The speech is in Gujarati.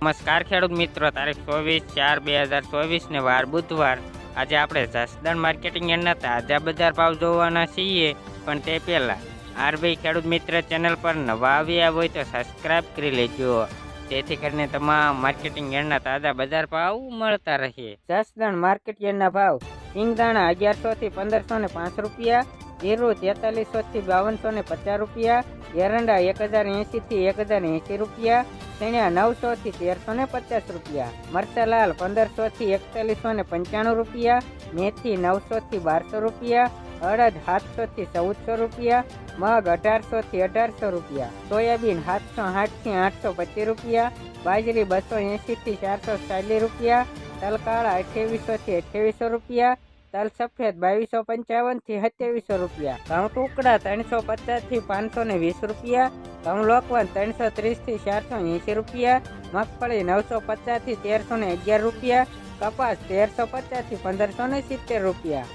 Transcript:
નમસ્કાર ખેડૂત મિત્રો, તારીખ ચોવીસ ચાર બે હજાર ચોવીસને વાર બુધવાર. આજે આપણે જસદણ માર્કેટિંગ યાર્ડના તાજા બજાર ભાવ જોવાના છીએ, પણ તે પહેલાં આરબી ખેડૂત મિત્ર ચેનલ પર નવા આવ્યા હોય તો સબસ્ક્રાઈબ કરી લેજો. જેથી કરીને તમામ માર્કેટિંગ યાર્ડના તાજા બજાર ભાવ મળતા રહે. જસદણ માર્કેટ યાર્ડના ભાવ સિંગદાણા અગિયારસોથી પંદરસો ને પાંચ રૂપિયા, જીરું તેતાલીસો થી બાવનસો ને પચાસ રૂપિયા, એરંડા એક હજાર એંશીથી એક હજાર એંશી રૂપિયા ચણ્યા નવસો થી તેરસો ને પચાસ રૂપિયા, મરચાલાલ પંદરસો થી એકતાલીસો ને પંચાણું રૂપિયા, મેથી નવસો થી બારસો રૂપિયા, અડદ સાતસો થી ચૌદસો રૂપિયા, મગ અઢારસો થી અઢારસો રૂપિયા, સોયાબીન સાતસો આઠથી આઠસો પચીસ રૂપિયા, બાજરી બસો એંશી થી ચારસો ચાલીસ રૂપિયા, તલકાળા અઠ્યાવીસો થી અઠ્યાવીસો રૂપિયા, તલ સફેદ બાવીસો પંચાવનથી સત્યાવીસો રૂપિયા ઘઉં ટુકડા ત્રણસો પચાસથી પાંચસો ને વીસ રૂપિયા ઘઉં ત્રણસો ત્રીસથી ચારસો એંશી રૂપિયા, મગફળી નવસો પચાસથી તેરસો ને અગિયાર રૂપિયા, કપાસ તેરસો પચાસથી પંદરસો ને સિત્તેર રૂપિયા.